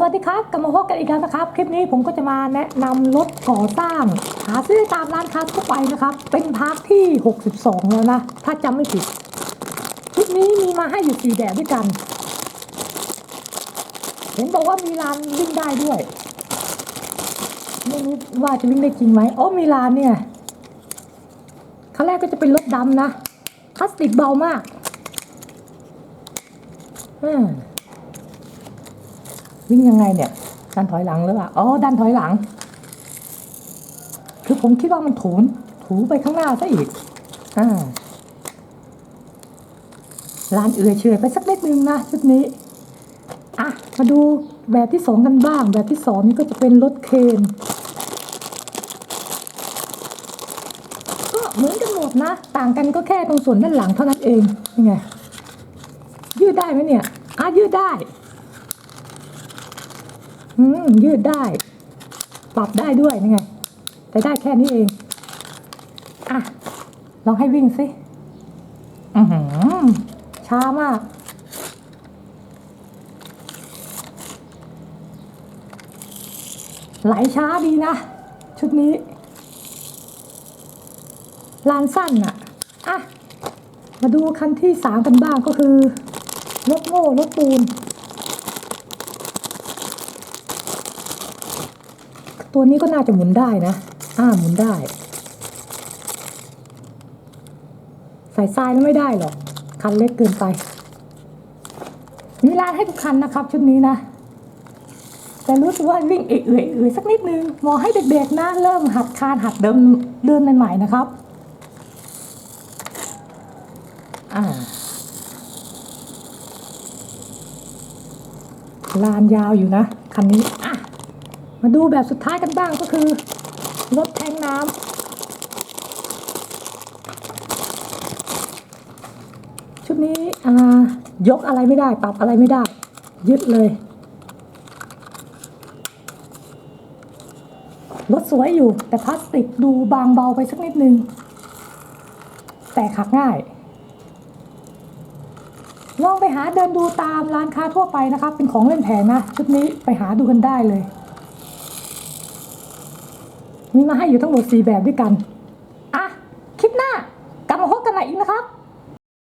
สวัสดีครับกลับมาพบกันอีกแล้วนะครับ คลิปนี้ผมก็จะมาแนะนำรถก่อสร้าง หาซื้อตามร้านค้าทั่วไปนะครับ เป็นพาร์ทที่ 62 แล้วนะ ถ้าจำไม่ผิดชุดนี้มีมาให้อยู่สี่แบบด้วยกัน เห็นบอกว่ามีลานวิ่งได้ด้วย ไม่รู้ว่าจะวิ่งได้จริงไหมโอ้มีลานเนี่ยขั้นแรกก็จะเป็นรถดำนะพลาสติกเบามาก อืม วิ่งยังไงเนี่ยดันถอยหลังหรือเปล่าอ๋อดันถอยหลัง คือผมคิดว่ามันถูนถูไปข้างหน้าซะอีกอ่าลานเอือเฉยไปสักเล็กนึงนะชุดนี้อะมาดูแบบที่สองกันบ้าง แบบที่สองนี่ก็จะเป็นรถเคนก็เหมือนกันหมดนะ ต่างกันก็แค่ตรงส่วนด้านหลังเท่านั้นเองนี่ไงยืดได้ไหมเนี่ยอะยืดได้ ยืดได้ ปรับได้ด้วยนี่ไง แต่ได้แค่นี้เอง อะ ลองให้วิ่งสิอือหือช้ามาก ไหลช้าดีนะ ชุดนี้ ลานสั้นอะอะ มาดูคันที่สามกันบ้างก็คือรถโม่รถปูน ตัวนี้ก็น่าจะหมุนได้นะ อ่าหมุนได้ ใส่ทรายแล้วไม่ได้หรอก คันเล็กเกินไป มีร้านให้ทุกคันนะครับ ชุดนี้นะ แต่รู้สึกว่าวิ่งเอื่อยๆสักนิดนึงหมอให้เด็กๆนะ เริ่มหัดคานหัดเดินเดินใหม่ๆนะครับ อ่าลานยาวอยู่นะ คันนี้อ มาดูแบบสุดท้ายกันบ้างก็คือรถแทงน้ำชุดนี้ยกอะไรไม่ได้ ปรับอะไรไม่ได้ ยึดเลยรถสวยอยู่ แต่พลาสติกดูบางเบาไปสักนิดนึง แต่ขับง่าย ลองไปหาเดินดูตามร้านค้าทั่วไปนะครับเป็นของเล่นแพงนะ ชุดนี้ไปหาดูกันได้เลย มีมาให้อยู่ทั้งหมดสี่แบบด้วยกัน